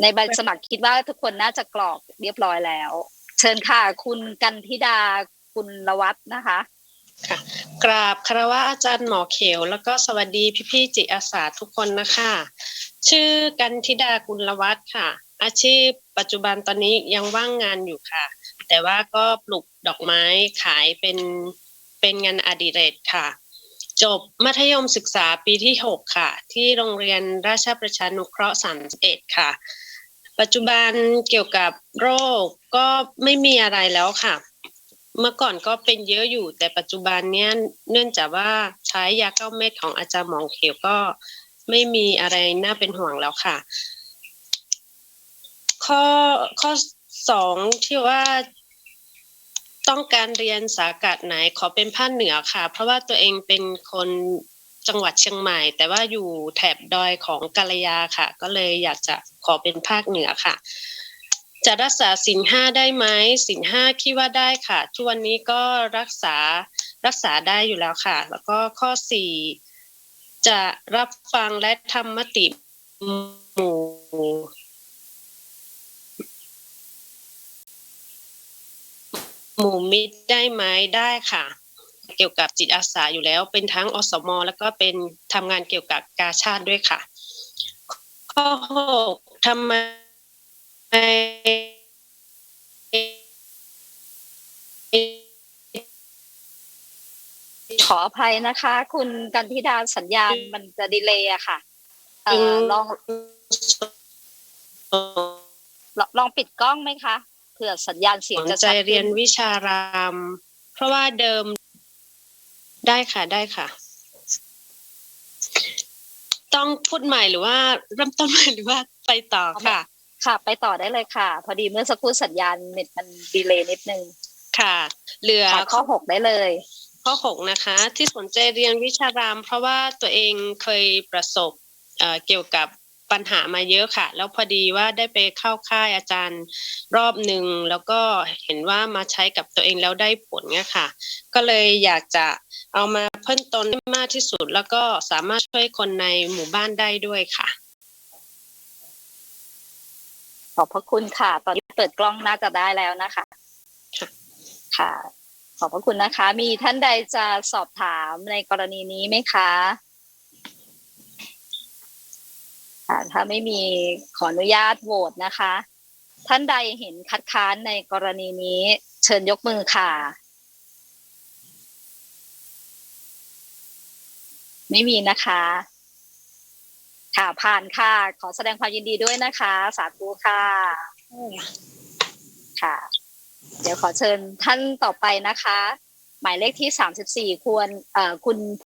ในใบสมัครคิดว่าทุกคนน่าจะกรอกเรียบร้อยแล้ว เชิญค่ะ คุณกันธิดาคุณละวัฒน์นะคะกราบคารวะอาจารย์หมอเขียวแล้วก็สวัสดีพี่ๆจิตอาสาทุกคนนะคะ ชื่อกันธิดากุลวัฒน์ค่ะ อาชีพปัจจุบันตอนนี้ยังว่างงานอยู่ค่ะ แต่ว่าก็ปลูกดอกไม้ขายเป็นเป็นงานอดิเรกค่ะ จบมัธยมศึกษาปีที่ 6 ค่ะ ที่โรงเรียนราชประชานุเคราะห์ 31 ค่ะ ปัจจุบันเกี่ยวกับโรคก็ไม่มีอะไรแล้วค่ะ เมื่อก่อนก็เป็นเยอะอยู่ แต่ปัจจุบันเนี้ยเนื่องจากว่าใช้ยาเก้าเม็ดของอาจารย์หมองเขียวก็ไม่มีอะไรน่าเป็นห่วงแล้วค่ะ ข้อข้อสองที่ว่า ต้องการเรียนสาขาไหนขอเป็นภาคเหนือค่ะ เพราะว่าตัวเองเป็นคนจังหวัดเชียงใหม่ แต่ว่าอยู่แถบดอยของกาลยาค่ะ ก็เลยอยากจะขอเป็นภาคเหนือค่ะ จะรักษาสินห้าได้ไหมสินห้าคิดว่าได้ค่ะ ทุกวันนี้ก็รักษารักษาได้อยู่แล้วค่ะ แล้วก็ข้อสี่จะรับฟังและทำมติหมู่ หมู่มิตรได้ไหมได้ค่ะ เกี่ยวกับจิตอาสาอยู่แล้ว เป็นทั้งอสมแล้วก็เป็นทำงานเกี่ยวกับกาชาติด้วยค่ะ ข้อหกทำไมขออภัยนะคะ คุณกันธิดาสัญญาณมันจะดีเลย์อะค่ะเอ่อลองลองลองปิดกล้องไหมคะเผื่อสัญญาณเสียงสนจะใจชัดขึ้เรียนวิชาราม เพราะว่าเดิมได้ค่ะได้ค่ะ ต้องพูดใหม่หรือว่าเริ่มต้นใหม่หรือว่าไปต่อค่ะ ค่ะ ไปต่อได้เลยค่ะ พอดีเมื่อสักครู่สัญญาณเน็ตมันดีเลย์นิดนึงค่ะ เหลือค่ะข้อหกได้เลย ข้อหกนะคะ ที่สนใจเรียนวิชาราม เพราะว่าตัวเองเคยประสบเอ่อเกี่ยวกับ ปัญหามาเยอะค่ะ แล้วพอดีว่าได้ไปเข้าค่ายอาจารย์รอบหนึ่งแล้วก็เห็นว่ามาใช้กับตัวเองแล้วได้ผลเนี่ยค่ะ ก็เลยอยากจะเอามาเพิ่มตนให้มากที่สุด แล้วก็สามารถช่วยคนในหมู่บ้านได้ด้วยค่ะ ขอบพระคุณค่ะ ตอนนี้เปิดกล้องน่าจะได้แล้วนะคะ ค่ะ ขอบพระคุณนะคะ มีท่านใดจะสอบถามในกรณีนี้ไหมคะ ค่ะ ถ้าไม่มีขออนุญาตโหวตนะคะ ท่านใดเห็นคัดค้านในกรณีนี้ เชิญยกมือค่ะ ไม่มีนะคะ ค่ะผ่านค่ะ ขอแสดงความยินดีด้วยนะคะ สาธุค่ะ ค่ะ เดี๋ยวขอเชิญท่านต่อไปนะคะ หมายเลขที่สามสิบสี่ควรเอ่อคุณ